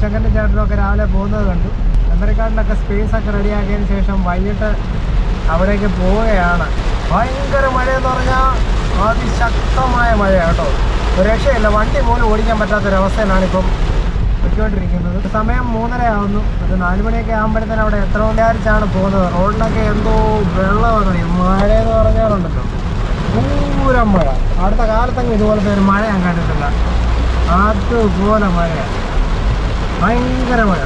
കുട്ടിശങ്കരന്റെ ചേട്ടനൊക്കെ രാവിലെ പോകുന്നത് കണ്ടു. മെമ്മറിക്കാർഡിലൊക്കെ സ്പേസ് ഒക്കെ റെഡിയാക്കിയതിന് ശേഷം വൈകിട്ട് അവിടേക്ക് പോവുകയാണ്. ഭയങ്കര മഴയെന്ന് പറഞ്ഞാൽ അതിശക്തമായ മഴ കേട്ടോ. ഒരു രക്ഷയില്ല. വണ്ടി പോലും ഓടിക്കാൻ പറ്റാത്തൊരവസ്ഥയിലാണ് ഇപ്പം പൊയ്ക്കൊണ്ടിരിക്കുന്നത്. സമയം മൂന്നര ആവുന്നു ഒരു നാല് മണിയൊക്കെ ആകുമ്പോഴത്തേനും അവിടെ എത്ര വിചാരിച്ചാണ് പോകുന്നത്? റോഡിലൊക്കെ എന്തോ വെള്ളമാണ്. മഴ എന്ന് പറഞ്ഞാലുണ്ടല്ലോ പൂരം മഴ. അടുത്ത കാലത്തൊക്കെ ഇതുപോലത്തെ ഒരു മഴ ഞാൻ കണ്ടിട്ടില്ല. അതുപോലെ മഴയാണ് ഭയങ്കര മഴ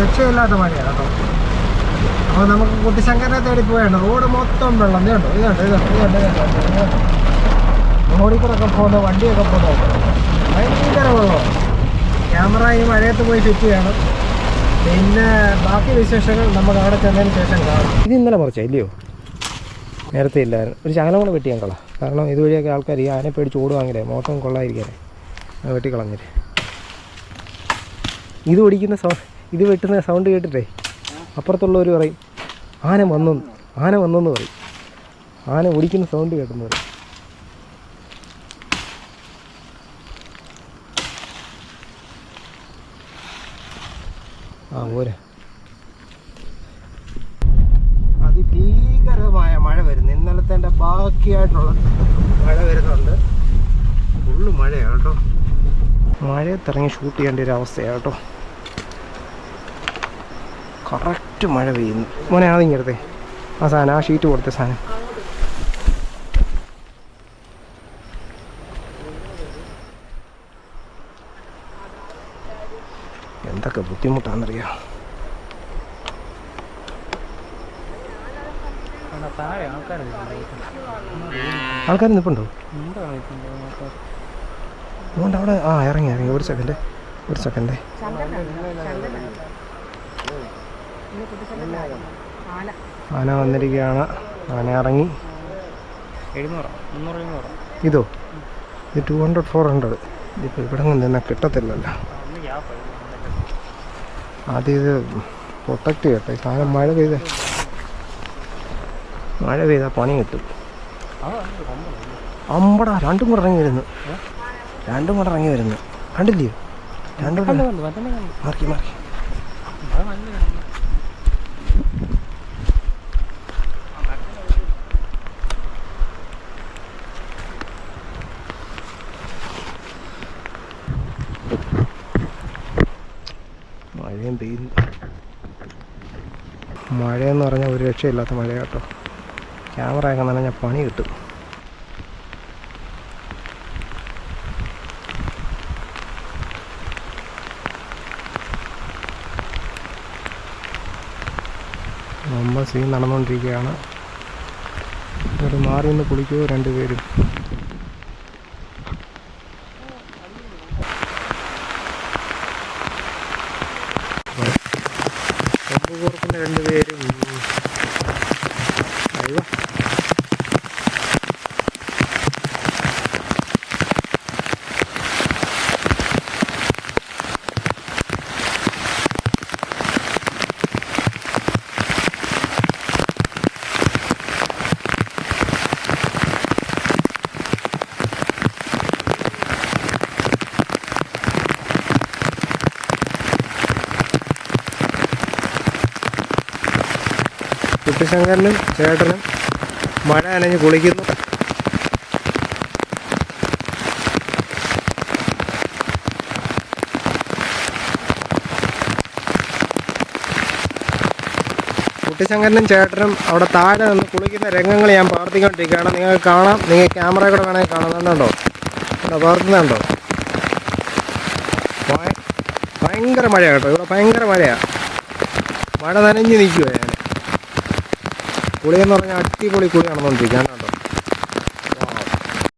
രക്ഷയില്ലാത്ത മഴയാണ് കേട്ടോ. അപ്പോൾ നമുക്ക് കുട്ടിശങ്കരനെ തേടി പോയാണ്. റോഡ് മൊത്തം വെള്ളം. ഇതുണ്ടോ ഇതുണ്ട് ഇതുണ്ട് ഇതുണ്ട് ഇതുണ്ട് റോഡിൽ കൂടെ ഒക്കെ പോകുന്ന വണ്ടിയൊക്കെ പോകുന്നത് ഭയങ്കര വെള്ളമാണ് ക്യാമറ ഈ മഴയത്ത് പോയി ഫിറ്റ് ചെയ്യണം. പിന്നെ ബാക്കി വിശേഷങ്ങൾ നമുക്ക് അവിടെ ചെന്നതിന് ശേഷം കാണാം. ഇത് ഇന്നലെ കുറച്ചാ ഇല്ലയോ? നേരത്തെ ഇല്ലായിരുന്നു. ഒരു ശകലം കൂടെ വെട്ടിയാൽ കളാം കാരണം ഇതുവഴിയൊക്കെ ആൾക്കാർ ഈ ആനെ പേടിച്ച് ഓടുവാങ്ങില്ലേ മോട്ടം കൊള്ളാതിരിക്കാനേ. അത് വെട്ടിക്കളഞ്ഞിട്ട്. ഇത് ഓടിക്കുന്ന സൗണ്ട് ഇത് വെട്ടുന്ന സൗണ്ട് കേട്ടിട്ടേ അപ്പുറത്തുള്ളവർ പറയും ആന വന്നു ആന വന്നെന്ന് പറയും. ആന ഓടിക്കുന്ന സൗണ്ട് കേട്ടെന്ന് പറയും. ആ പോരെ. അതിഭീകരമായ മഴ വരുന്നു. ഇന്നലത്തെ ബാക്കിയായിട്ടുള്ള മഴ വരുന്നുണ്ട്. ഫുള്ള് മഴയാണ് കേട്ടോ. മഴയത്തിറങ്ങി ഷൂട്ട് ചെയ്യേണ്ട ഒരു അവസ്ഥയാണ് കേട്ടോ. കറക്റ്റ് മഴ പെയ്യുന്നു. മോനെ അതിങ്ങടുത്തെ ആ സാധനം ആ ഷീറ്റ് കൊടുത്ത സാധനം. എന്തൊക്കെ ബുദ്ധിമുട്ടാണെന്നറിയാം ആൾക്കാർ ആൾക്കാർ നിൽപ്പുണ്ടോ? അതുകൊണ്ട് അവിടെ ആ ഇറങ്ങി ഇറങ്ങി. ഒരു സെക്കൻഡ് ഒരു സെക്കൻഡ് ആന വന്നിരിക്കുകയാണ്. ആന ഇറങ്ങി. ഇതോ? ഇത് ടു ഹൺഡ്രഡ് ഫോർ ഹൺഡ്രഡ് ഇതിപ്പോൾ ഇവിടെ നിന്ന് കിട്ടത്തില്ലല്ലോ. ആദ്യം ഇത് പ്രൊട്ടക്റ്റ് ചെയ്യട്ടെ. സാധനം മഴ പെയ്ത മഴ പെയ്താൽ പണി കിട്ടും. അമ്പടാ രണ്ടും കൂടെ ഇറങ്ങി വരുന്നു രണ്ടും കൂടെ ഇറങ്ങി വരുന്നു. കണ്ടില്ലയോ? രണ്ടും മാറി മാറി മഴയും പെയ്യുന്നു. മഴയെന്ന് പറഞ്ഞാൽ ഒരു രക്ഷയില്ലാത്ത മഴ കേട്ടോ. ക്യാമറയൊക്കെ നനഞ്ഞാൽ പണി കിട്ടും. നമ്മൾ സീൻ നടന്നുകൊണ്ടിരിക്കുകയാണ് ഒരു മാറി നിന്ന് കുളിക്കുമോ രണ്ടുപേരും? കുട്ടിശങ്കരനും ചേട്ടനും മഴ അനഞ്ഞ് കുളിക്കുന്നു. കുട്ടിശങ്കരനും ചേട്ടനും അവിടെ താഴെ നിന്ന് കുളിക്കുന്ന രംഗങ്ങൾ ഞാൻ പ്രാർത്ഥിക്കൊണ്ടിരിക്കുകയാണ് നിങ്ങൾക്ക് കാണാം. നിങ്ങൾ ക്യാമറ കൂടെ വേണമെങ്കിൽ കാണുന്നുണ്ടോ ഇവിടെ പ്രാർത്ഥിക്കുന്നുണ്ടോ ഭയ- ഭയങ്കര മഴയാണ് കേട്ടോ. ഇവിടെ ഭയങ്കര മഴയാണ് മഴ നനഞ്ഞ് നിൽക്കുവാ ഞാൻ എന്ന് പറഞ്ഞാൽ അടിപൊളി കുളി കേട്ടോ